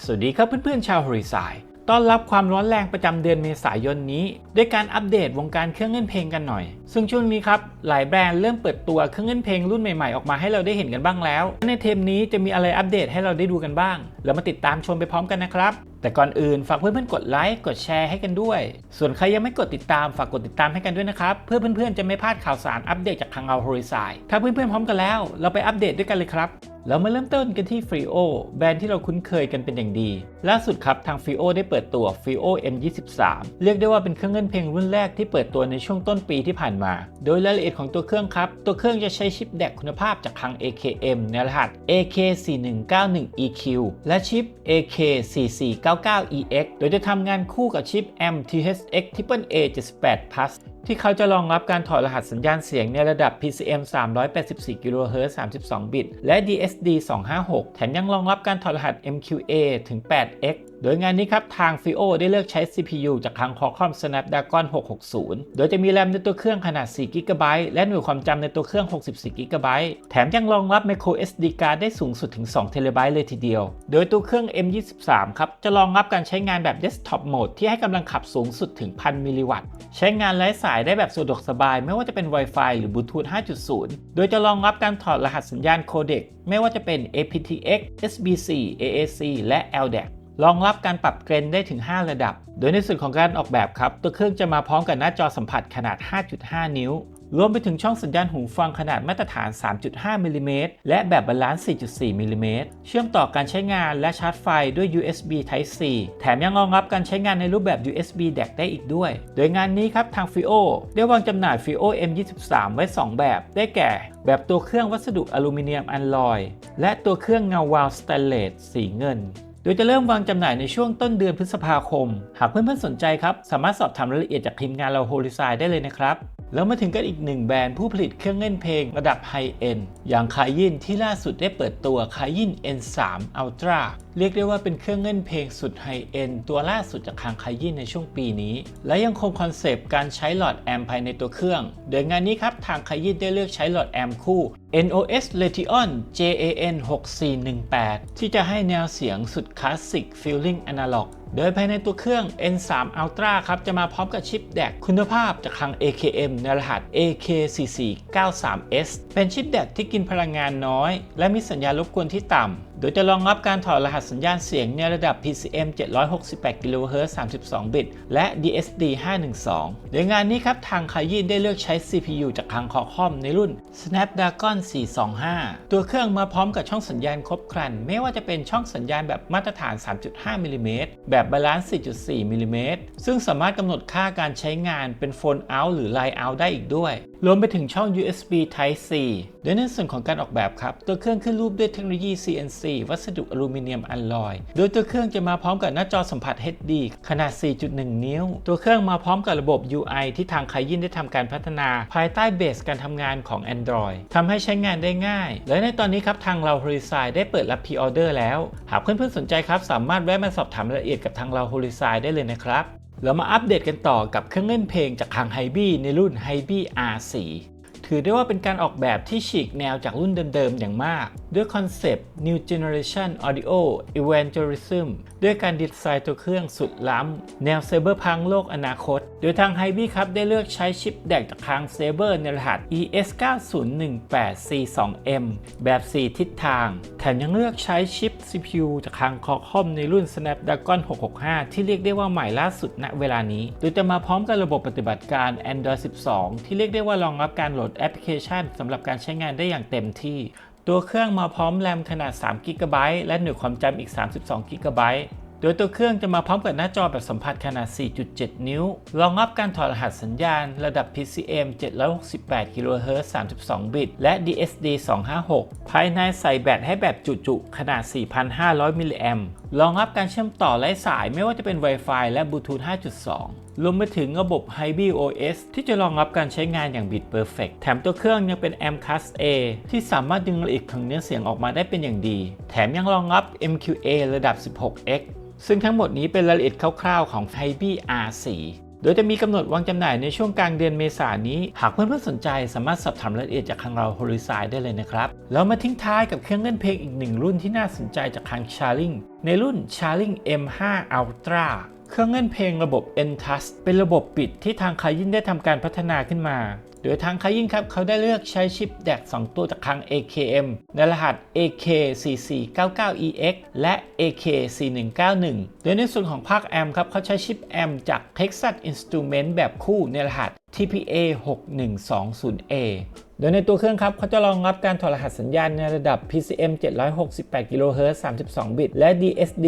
สวัสดีครับเพื่อนๆชาวฮอริซายต้อนรับความร้อนแรงประจำเดือนเมษายนนี้ ด้วยการอัปเดตวงการเครื่องเล่นเพลงกันหน่อย ซึ่งช่วงนี้ครับหลายแบรนด์เริ่มเปิดตัวเครื่องเล่นเพลงรุ่นใหม่ๆออกมาให้เราได้เห็นกันบ้างแล้ว ในเทมนี้จะมีอะไรอัปเดตให้เราได้ดูกันบ้างเรามาติดตามชมไปพร้อมกันนะครับ แต่ก่อนอื่นฝากเพื่อนๆกดไลค์กดแชร์ให้กันด้วย ส่วนใครยังไม่กดติดตามฝากกดติดตามให้กันด้วยนะครับเพื่อเพื่อนๆจะไม่พลาดข่าวสารอัปเดตจากทางเราฮอริซายถ้าเพื่อนๆพร้อมกันแล้ว เราไปอัปเดตด้วยกันเลยครับเรามาเริ่มต้นกันที่ Frio แบรนด์ที่เราคุ้นเคยกันเป็นอย่างดี ล่าสุดครับทาง Frio ได้เปิดตัว Frio M23 เรียกได้ว่าเป็นเครื่องเล่นเพลงรุ่นแรกที่เปิดตัวในช่วงต้นปีที่ผ่านมา โดยรายละเอียดของตัวเครื่องครับ ตัวเครื่องจะใช้ชิปแดกคุณภาพจากทาง AKM ในรหัส AK4191EQ และชิป 99EX โดยจะทำงานคู่กับชิป MTHX Triple A 78 Plus ที่เขาจะรองรับการถอดรหัสสัญญาณเสียงในระดับ PCM 384 kHz 32 บิต และ DSD 256 แถมยังรองรับการถอดรหัส MQA ถึง 8X โดยงานนี้ครับ ทาง FIO ได้เลือกใช้ CPU จากทาง Qualcomm Snapdragon 660 โดยจะมีแรมในตัวเครื่องขนาด 4 GB และหน่วยความจำในตัวเครื่อง 64 GB แถมยังรองรับ micro SD card ได้สูงสุดถึง 2 TB เลยทีเดียว โดยตัวเครื่อง M23 ครับ จะรองรับการใช้งานแบบ Desktop Mode ที่ให้กำลังขับสูงสุดถึง 1,000 มิลลิวัตต์ ใช้งานไร้สายได้แบบสะดวกสบาย ไม่ว่าจะเป็น Wi-Fi หรือ Bluetooth 5.0 โดยจะรองรับการถอดรหัสสัญญาณโคเด็ก ไม่ว่าจะเป็น aptX, SBC, AAC และ LDAC รองรับการปรับเกรนได้ถึง 5 ระดับ โดยในส่วนของการออกแบบครับ ตัวเครื่องจะมาพร้อมกับหน้าจอสัมผัสขนาด 5.5 นิ้ว รวมไปถึงช่องสัญญาณหูฟังขนาดมาตรฐาน 3.5มิลลิเมตรและแบบบาลานซ์ 4.4มิลลิเมตรเชื่อมต่อการใช้งานและชาร์จไฟด้วย USB Type C แถมยังรองรับการใช้งานในรูปแบบ USB DAC ได้อีกด้วย โดยงานนี้ครับทาง FIO ได้วางจำหน่าย FIO M23 ไว้ 2 แบบ ได้แก่ แบบตัวเครื่องวัสดุอลูมิเนียมอัลลอย และตัวเครื่องเงาวาลสแตนเลสสีเงิน โดยจะเริ่มวางจำหน่ายในช่วงต้นเดือนพฤษภาคม หากเพื่อนๆสนใจครับ สามารถสอบถามรายละเอียดจากทีมงานเราโฮลิซายได้เลยนะครับ แล้วมาถึงกันอีกหนึ่งแบรนด์ผู้ผลิตเครื่องเล่นเพลงระดับไฮเอ็นอย่างคายินที่ล่าสุดได้เปิดตัวคายิน N3 Ultra เรียกได้ว่าเป็นเครื่องเล่นเพลงสุดไฮเอ็นตัวล่าสุดจากทางคายินในช่วงปีนี้ และยังคงคอนเซปต์การใช้หลอดแอมภายในตัวเครื่อง โดยงานนี้ครับทางคายินได้เลือกใช้หลอดแอมคู่ NOS Radeon JAN 6418 ที่จะให้แนวเสียงสุดคลาสสิก Feeling Analog โดยภายในตัวเครื่อง N3 Ultra ครับ จะมาพร้อมกับชิปแดกคุณภาพจากทาง AKM ในรหัส AK4493S เป็นชิปแดกที่กินพลังงานน้อย และมีสัญญาณรบกวนที่ต่ำ โดยจะรองรับการถอดรหัสสัญญาณเสียงในระดับ PCM 768 kHz 32 บิต และ DSD 512 โดยงานนี้ครับทางคายินได้เลือกใช้ CPU จากทาง Qualcomm ในรุ่น Snapdragon 425 ตัวเครื่องมาพร้อมกับช่องสัญญาณครบครัน ไม่ว่าจะเป็นช่องสัญญาณแบบมาตรฐาน 3.5มิลลิเมตรแบบบาลานซ์ 4.4มิลลิเมตรซึ่งสามารถกำหนดค่าการใช้งานเป็นโฟนเอาท์หรือไลน์เอาท์ได้อีกด้วย รวมไปถึงช่อง USB Type C โดยในส่วนของการออกแบบครับ ตัวเครื่องขึ้นรูปด้วยเทคโนโลยี CNC วัสดุอลูมิเนียมอัลลอย โดยตัวเครื่องจะมาพร้อมกับหน้าจอสัมผัส HD ขนาด 4.1 นิ้ว ตัวเครื่องมาพร้อมกับระบบ UI ที่ทางไคยินได้ทำการพัฒนา ภายใต้เบสการทำงานของ Android ทำให้ใช้งานได้ง่าย และในตอนนี้ครับทางเรา h o r i z o n ได้เปิดรับพรีออเดอร์แล้ว หากเพื่อนๆสนใจครับสามารถแวะมาสอบถามรายละเอียดกับทางเรา h o r i z o n ได้เลยนะครับ เรามาอัปเดตกันต่อกับเครื่องเล่นเพลงจากทางไฮบี้ในรุ่น h y b R4 ถือได้ว่าเป็นการออกแบบที่ฉีกแนวจากรุ่นเดิมๆอย่างมาก ด้วยคอนเซปต์ New Generation Audio Evangelism ด้วยการดีไซน์ตัวเครื่องสุดล้ำ แนวเซเบอร์พังโลกอนาคต โดยทาง h y b ครับได้เลือกใช้ชิปแดกจากทางเซเบอร์ในรหัส ES9018C2M แบบ 4 ทิศทาง แถมยังเลือกใช้ชิป CPU จากทาง Qualcomm ในรุ่น Snapdragon 665 ที่เรียกได้ว่าใหม่ล่าสุดณเวลานี้ โดยจะมาพร้อมกับระบบปฏิบัติการ Android 12 ที่เรียกได้ว่ารองรับการโหลดแอปพลิเคชันสำหรับการใช้งานได้อย่างเต็มที่ ตัวเครื่องมาพร้อมแรมขนาด 3 g b และหน่วยความจำอีก 32 g b โดยตัวเครื่องจะมาพร้อมกับหน้าจอแบบสัมผัสขนาด 4.7 นิ้ว รองรับการถอดรหัสสัญญาณระดับ PCM 768 kHz 32 บิต และ DSD 256 ภายในใส่แบตให้แบบจุๆขนาด 4,500 มิลลิแอมรองรับการเชื่อมต่อไร้สายไม่ว่าจะเป็น Wi-Fi และ Bluetooth 5.2 รวมไปถึงระบบ Hybrid OS ที่จะรองรับการใช้งานอย่าง Bit Perfect แถมตัวเครื่องยังเป็น M Class A ที่สามารถดึงละเอียดของเนื้อเสียงออกมาได้เป็นอย่างดี แถมยังรองรับ MQA ระดับ 16x ซึ่งทั้งหมดนี้เป็นรายละเอียดคร่าวๆของ h y b R4 โดยจะมีกำหนดวางจำหน่ายในช่วงกลางเดือนเมษายนนี้ หากเพื่อนๆสนใจสามารถสอบถามรายละเอียดจากทางเรา h o r i z o n ได้เลยนะครับ แล้วมาทิ้งท้ายกับเครื่องเล่นเพลงอีกหนึ่งรุ่นที่น่าสนใจจากทาง Charling ในรุ่น Charling M5 Ultra เครื่องเล่นเพลงระบบ n t u s เป็นระบบปิดที่ทางคายินได้ทำการพัฒนาขึ้นมา โดยทางคายินครับเขาได้เลือกใช้ชิปแดก 2 ตัวจากทาง AKM ในรหัส AK4499EX และ AK4191 โดยในส่วนของภาคแอมครับเขาใช้ชิปแอมจาก Texas Instrument แบบคู่ในรหัส TPA6120A ดยในตัวเครื่องครับเขาจะรองรับการถอดรหัสสัญญาณในระดับ PCM 768 kHz 32 บิต และ DSD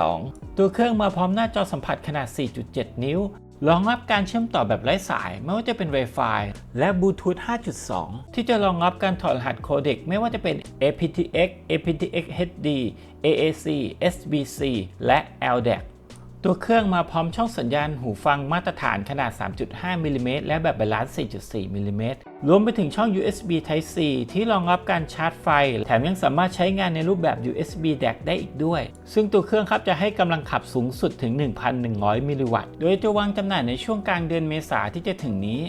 512 ตัวเครื่องมาพร้อมหน้าจอสัมผัสขนาด 4.7 นิ้ว รองรับการเชื่อมต่อแบบไร้สาย ไม่ว่าจะเป็น Wi-Fi และ Bluetooth 5.2 ที่จะรองรับการถอดรหัสโคเด็ก ไม่ว่าจะเป็น aptX aptX HD AAC SBC และ LDAC ตัวเครื่องมาพร้อมช่องสัญญาณหูฟังมาตรฐานขนาด 3.5 มิลลิเมตรและแบบบาลานซ์ 4.4 มิลลิเมตรรวมไปถึงช่อง USB Type C ที่รองรับการชาร์จไฟ แถมยังสามารถใช้งานในรูปแบบ USB DAC ได้อีกด้วย ซึ่งตัวเครื่องครับจะให้กำลังขับสูงสุดถึง 1,100 มิลลิวัตต์ โดยจะวางจำหน่ายในช่วงกลางเดือนเมษาที่จะถึงนี้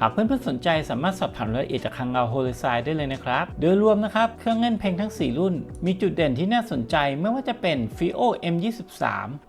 หากเพื่อนๆสนใจสามารถสอบถามรายละเอียดจากทางเราโฮลิซายได้เลยนะครับ โดยรวมนะครับ เครื่องเล่นเพลงทั้ง 4 รุ่น มีจุดเด่นที่น่าสนใจไม่ว่าจะเป็น FIO M23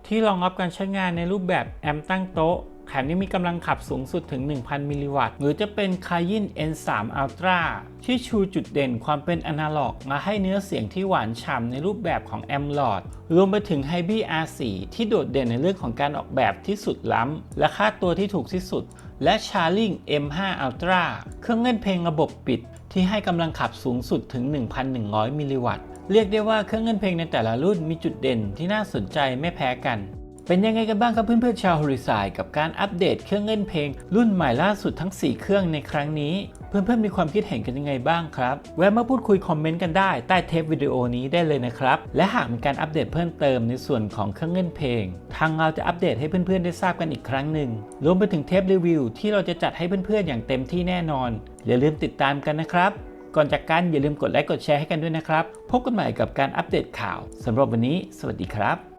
ที่รองรับการใช้งานในรูปแบบแอมตั้งโต๊ะแถมยังมีกำลังขับสูงสุดถึง 1,000 มิลลิวัตต์ หรือจะเป็น k a y i n N3 Ultra ที่ชูจุดเด่นความเป็นอนาล็อก มาให้เนื้อเสียงที่หวานฉ่ำในรูปแบบของแอมลอดรวมไปถึง h y b r i R4 ที่โดดเด่นในเรื่องของการออกแบบที่สุดล้ำ และค่าตัวที่ถูกที่สุด และ Charling M5 Ultra เครื่องเล่นเพลงระบบปิด ที่ให้กำลังขับสูงสุดถึง 1,100 มิลลิวัตต์ เรียกได้ว่าเครื่องเล่นเพลงในแต่ละรุ่นมีจุดเด่นที่น่าสนใจไม่แพ้กัน เป็นยังไงกันบ้างครับเพื่อนๆชาวฮอริซายกับการอัปเดตเครื่องเล่นเพลง รุ่นใหม่ล่าสุดทั้ง 4 เครื่องในครั้งนี้ เพื่อนๆมีความคิดเห็นกันยังไงบ้างครับ แวะมาพูดคุยคอมเมนต์กันได้ใต้เทปวิดีโอนี้ได้เลยนะครับ และหากมีการอัปเดตเพิ่มเติมในส่วนของเครื่องเล่นเพลง ทางเราจะอัปเดตให้เพื่อนๆได้ทราบกันอีกครั้งหนึ่งรวมไปถึงเทปรีวิวที่เราจะจัดให้เพื่อนๆอย่างเต็มที่แน่นอนอย่าลืมติดตามกันนะครับก่อนจากกันอย่าลืมกดไลค์กดแชร์ให้กันด้วยนะครับ พบกันใหม่กับการอัปเดตข่าวสำหรับวันนี้ สวัสดีครับ